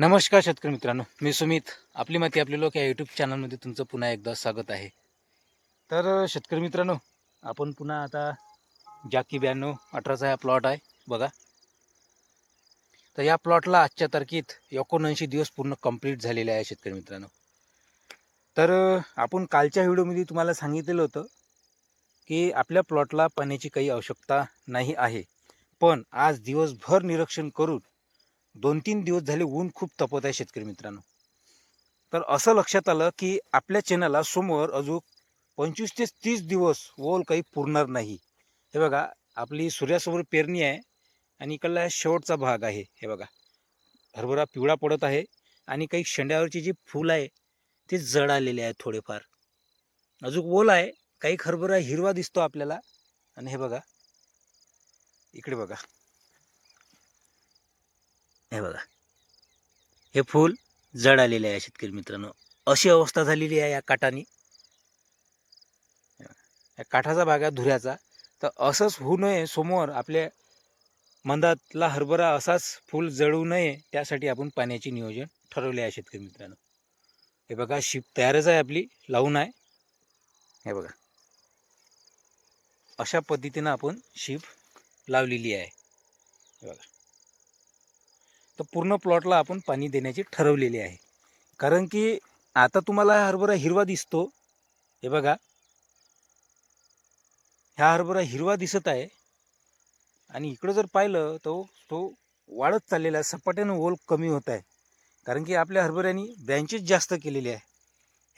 नमस्कार शेतकरी मित्रांनो मी सुमित. आपली माती आपले लोक या यूट्यूब चॅनलमध्ये तुमचं पुन्हा एकदा स्वागत आहे. तर शेतकरी मित्रांनो आपण पुन्हा आता जाकी ब्याण्णव अठराचा हा प्लॉट आहे बघा. तर या प्लॉटला आजच्या तारखेत एकोणऐंशी दिवस पूर्ण कंप्लीट झालेले आहे शेतकरी मित्रांनो. तर आपण कालच्या व्हिडिओमध्ये तुम्हाला सांगितलेलं होतं की आपल्या प्लॉटला पाण्याची काही आवश्यकता नाही आहे. पण आज दिवसभर निरीक्षण करून दोन तीन दिवस झाले ऊन खूप तपत आहे शेतकरी मित्रांनो. तर असं लक्षात आलं की आपल्या चॅनलला समोर अजून पंचवीस ते तीस दिवस ओल काही पुरणार नाही. हे बघा आपली सूर्यासमोर पेरणी आहे आणि इकडला शेवटचा भाग आहे हे बघा. हरभरा पिवळा पडत आहे आणि काही शेंड्यावरची जी फूल आहे ते जड आलेले आहे थोडेफार. अजून ओल आहे काही हरभरा हिरवा दिसतो आपल्याला. आणि हे बघा इकडे बघा. हे बघा. हे फूल जड आलेले आहे शेतकरी मित्रांनो. अशी अवस्था झालेली आहे या काठानी. या काठाचा भाग आहे धुऱ्याचा. तर असंच होऊ नये समोर आपल्या मंदातला हरभरा असाच फूल जळू नये त्यासाठी आपण पाण्याचे नियोजन ठरवले आहे शेतकरी मित्रांनो. हे बघा शिप तयारच आहे आपली लावून आहे. हे बघा. अशा पद्धतीनं आपण शिप लावलेली आहे. हे बघा. तर पूर्ण प्लॉटला आपण पाणी देण्याचे ठरवलेले आहे. कारण की आता तुम्हाला हरभरा हिरवा दिसतो. हे बघा. ह्या हरभरा हिरवा दिसत आहे. आणि इकडं जर पाहिलं तर तो वाढत चाललेला आहे. सपाट्यानं ओल कमी होत आहे. कारण की आपल्या हरभऱ्याने ब्रँचेस जास्त केलेले आहे.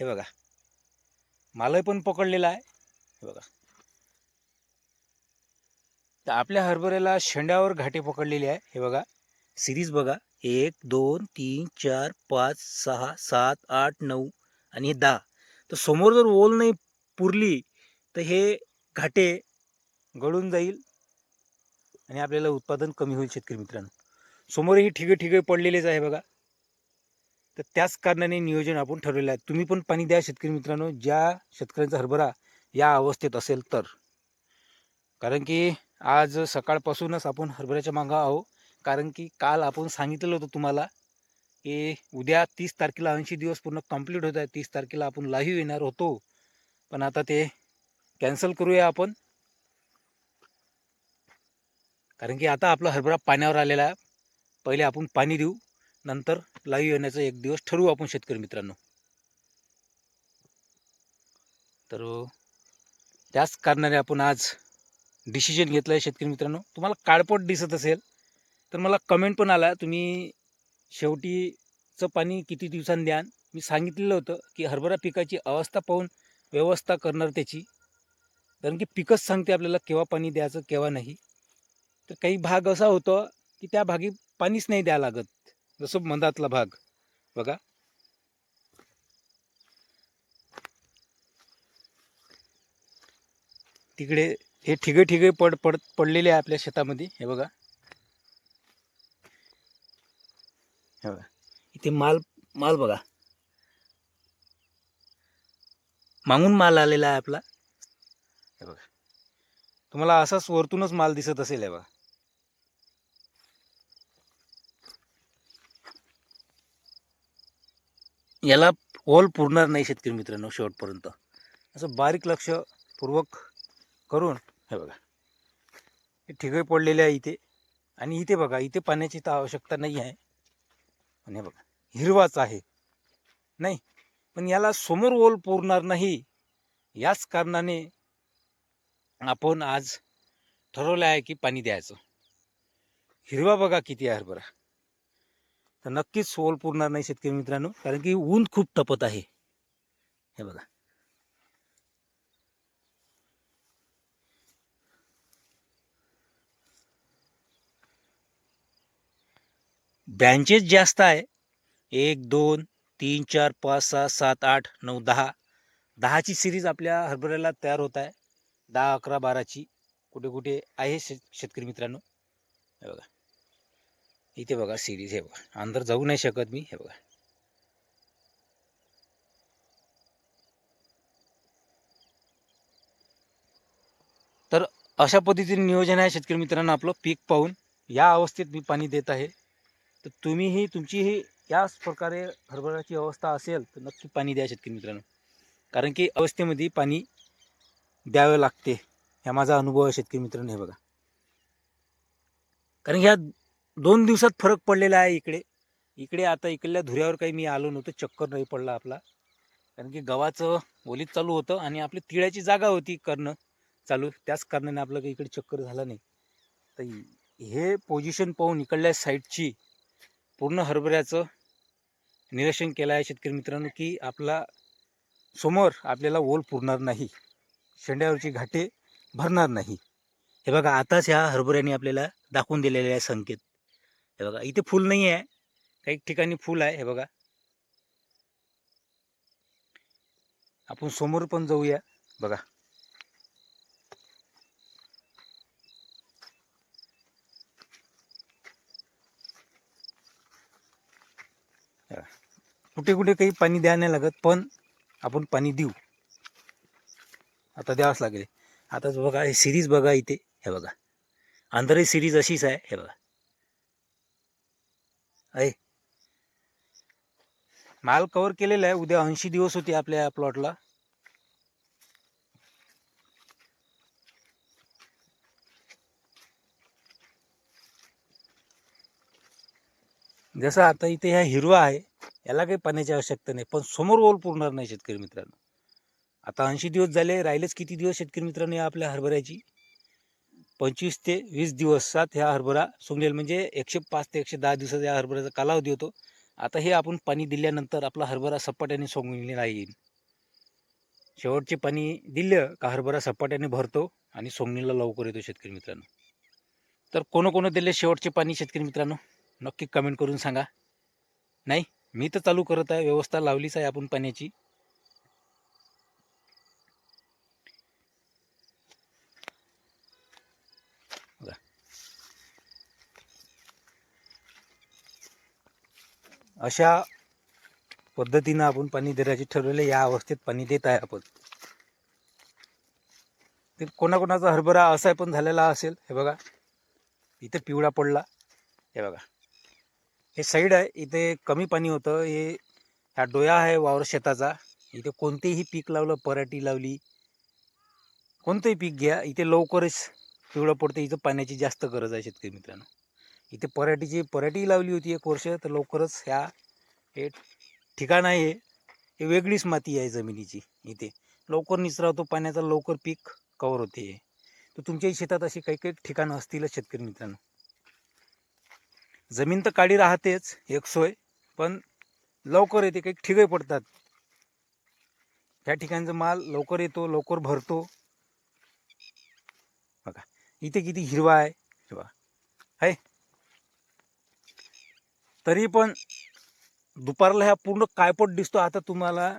हे बघा. मालही पण पकडलेला आहे. हे बघा. तर आपल्या हरभऱ्याला शेंड्यावर घाटे पकडलेले आहे. हे बघा. सिरीज बघा. एक दोन तीन चार पाच सहा सात आठ नऊ आणि हे दहा. तर समोर जर ओल नाही पुरली तर हे घाटे गळून जाईल आणि आपल्याला उत्पादन कमी होईल शेतकरी मित्रांनो. समोर ही ठिगे ठिगे पडलेलेच आहे बघा. तर त्याच कारणाने नियोजन आपण ठरवलेलं आहे. तुम्ही पण पाणी द्या शेतकरी मित्रांनो. ज्या शेतकऱ्यांचा हरभरा या अवस्थेत असेल तर. कारण की आज सकाळपासूनच आपण हरभऱ्याच्या मागं आहो कारण की काल आपण सांगितलेलं होतं तुम्हाला की उद्या तीस तारखेला ऐंशी दिवस पूर्ण कंप्लीट होत आहे तीस तारखेला आपण लाईव्ह येणार होतो. पण आता ते कॅन्सल करूया आपण. कारण की आता आपला हरभरा पाण्यावर आलेला आहे. पहिले आपण पाणी देऊ नंतर लाईव्ह येण्याचा एक दिवस ठरवू आपण शेतकरी मित्रांनो. तर त्याच कारणाने आपण आज डिसिजन घेतलं आहे शेतकरी मित्रांनो. तुम्हाला काळपट दिसत असेल तर मला कमेंट पण आला. तुम्ही शेवटीचं पाणी किती दिवसांनी द्यान? मी सांगितलेलं होतं की हरभरा पिकाची अवस्था पाहून व्यवस्था करणार त्याची. कारण की पिकच सांगते आपल्याला केव्हा पाणी द्यायचं केव्हा नाही. तर काही भाग असा होतो की त्या भागी पाणीच नाही द्यावं लागत. जसं मंदातला भाग. बघा. तिकडे हे ठिगे ठिगे पड पड पडलेले आहे आपल्या शेतामध्ये. हे बघा. हे बघा. इथे माल माल बघा. मागून माल आलेला आहे आपला. हे बघा. तुम्हाला असाच वरतूनच माल दिसत असेल हे बघा. याला ओल पुरणार नाही शेतकरी मित्रांनो शेवटपर्यंत. असं बारीक लक्ष पूर्वक करून हे बघा. हे ठिगळे पडलेले आहे इथे. आणि इथे बघा इथे पाण्याची तर आवश्यकता नाही आहे. आणि हे बघा हिरवाच आहे. नाही पण याला समोर ओल पुरणार नाही. याच कारणाने आपण आज ठरवलं आहे की पाणी द्यायचं. हिरवा बघा किती आहे हरभरा तर नक्कीच ओल पुरणार नाही शेतकरी मित्रांनो कारण की ऊन खूप तपत आहे. हे बघा. ब्रँचेस जास्त आहे. एक दोन तीन चार पाच सहा सात आठ नऊ दहा. दहाची सिरीज आपल्या हरभऱ्याला तयार होत आहे. दहा अकरा बाराची. कुठे कुठे आहे शे शेतकरी मित्रांनो? हे बघा. इथे बघा सिरीज हे बघा. अंदर जाऊ नाही शकत मी. हे बघा. तर अशा पद्धतीने नियोजन आहे शेतकरी मित्रांनो आपलं. पीक पाहून. या अवस्थेत मी पाणी देत आहे. तर तुम्हीही तुमची ही याच प्रकारे हरभऱ्याची अवस्था असेल तर नक्की पाणी द्या शेतकरी मित्रांनो. कारण की अवस्थेमध्ये पाणी द्यावं लागते ह्या माझा अनुभव आहे शेतकरी मित्रांनो हे बघा. कारण ह्या दोन दिवसात फरक पडलेला आहे इकडे. इकडे आता इकडल्या धुऱ्यावर काही मी आलो नव्हतं चक्कर नाही पडला आपला. कारण की गव्हाचं ओलीत चालू होतं आणि आपली तिळ्याची जागा होती करणं चालू. त्याच कारणाने आपलं काही इकडे चक्कर झाला नाही. तर हे पोझिशन पाहून इकडल्या साईडची पूर्ण हरभऱ्याचं निरीक्षण केलं आहे शेतकरी मित्रांनो की आपला समोर आपल्याला ओल पुरणार नाही शेंड्यावरची घाटे भरणार नाही. हे बघा आताच ह्या हरभऱ्याने आपल्याला दाखवून दिलेले आहे संकेत. हे बघा इथे फुल नाही आहे काही ठिकाणी फुल आहे हे बघा. आपण समोर पण जाऊया बघा. बघा. कुठे कुठे काही पाणी द्या नाही लागत पण आपण पाणी देऊ. आता द्यावंच लागेल. आता बघा हे सिरीज बघा इथे. हे बघा. अंदरही सिरीज अशीच आहे. हे बघा. आहे माल कव्हर केलेला आहे. उद्या ऐंशी दिवस होते आपल्या प्लॉटला जसं आता इथे ह्या हिरवा आहे. याला काही पाण्याची आवश्यकता नाही. पण समोर ओल पुरणार नाही शेतकरी मित्रांनो. आता ऐंशी दिवस झाले राहिलेच किती दिवस शेतकरी मित्रांनो या आपल्या हरभऱ्याची? पंचवीस ते वीस दिवसात ह्या हरभरा सुकलेल म्हणजे एकशे पाच ते एकशे दहा दिवसाचा या हरभऱ्याचा कालावधी होतो. आता हे आपण पाणी दिल्यानंतर आपला हरभरा सपाट्याने सोंगलेला येईल शेवटचे पाणी दिलं का हरभरा सपाट्याने भरतो आणि सोंगणीला लवकर येतो शेतकरी मित्रांनो. तर कोण कोण दिले शेवटचे पाणी शेतकरी मित्रांनो? नक्की कमेंट करून सांगा. नाही? मी तर चालू करत आहे. व्यवस्था लावलीच आहे आपण पाण्याची. अशा पद्धतीनं आपण पाणी देण्याचे ठरवले या अवस्थेत पाणी देत आहे आपण. ते कोणाकोणाचा हरभरा असा पण झालेला असेल. हे बघा. इथं पिवळा पडला. हे बघा. हे साईड आहे इथे कमी पाणी होतं. हे ह्या डोया आहे वावर शेताचा. इथे कोणतेही पीक लावलं पराठी लावली. कोणतंही पीक घ्या इथे लवकरच पिवळं पडतं. इथं पाण्याची जास्त गरज आहे शेतकरी मित्रांनो. इथे पराठीची पराठी लावली होती एक वर्ष तर लवकरच ह्या हे ठिकाण आहे. हे वेगळीच माती आहे जमिनीची इथे. लवकर निचरावतो पाण्याचा लवकर पीक कवर होते. तर तुमच्याही शेतात अशी काही काही ठिकाणं असतीलच शेतकरी मित्रांनो. जमीन तर काळी राहतेच एक सोय पण लवकर येते काही ठिकाई पडतात. ह्या ठिकाणचा माल लवकर येतो लवकर भरतो. बघा इथे किती हिरवा आहे हिरवा आहे. तरी पण दुपारला ह्या पूर्ण कायपट दिसतो. आता तुम्हाला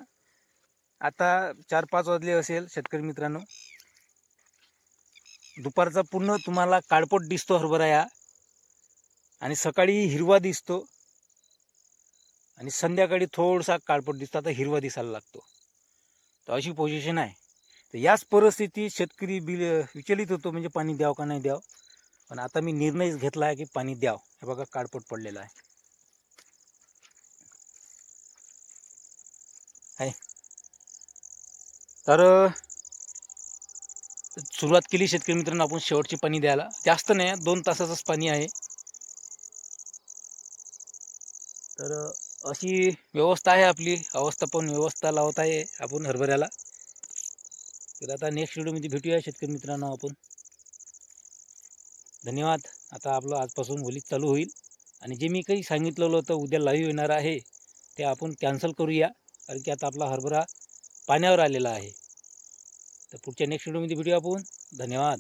आता चार पाच वाजले असेल शेतकरी मित्रांनो. दुपारचा पूर्ण तुम्हाला काळपट दिसतो हरभरा या. आणि सकाळी हिरवा दिसतो. आणि संध्याकाळी थोडासा काळपट दिसतो. आता हिरवा दिसायला लागतो. तर अशी पोझिशन आहे. तर याच परिस्थितीत शेतकरी बिल विचलित होतो म्हणजे पाणी द्यावं का नाही द्यावं? पण आता मी निर्णयच घेतला आहे की पाणी द्यावं. हे बघा काळपट पडलेलं आहे. आहे. तर सुरुवात केली शेतकरी मित्रांनो आपण शेवटचे पाणी द्यायला. जास्त नाही दोन तासाचंच पाणी आहे. तर अशी व्यवस्था आहे आपली. अवस्था पण व्यवस्था लावत आहे आपण हरभऱ्याला. तर आता नेक्स्ट व्हिडिओमध्ये भेटूया शेतकरी मित्रांनो आपण. धन्यवाद. आता आपलं आजपासून होलीत चालू होईल. आणि जे मी काही सांगितलेलं होतं उद्या लाईव्ह येणार आहे ते आपण कॅन्सल करूया. कारण की आता आपला हरभरा पाण्यावर आलेला आहे. तर पुढच्या नेक्स्ट व्हिडिओमध्ये भेटूया आपण. धन्यवाद.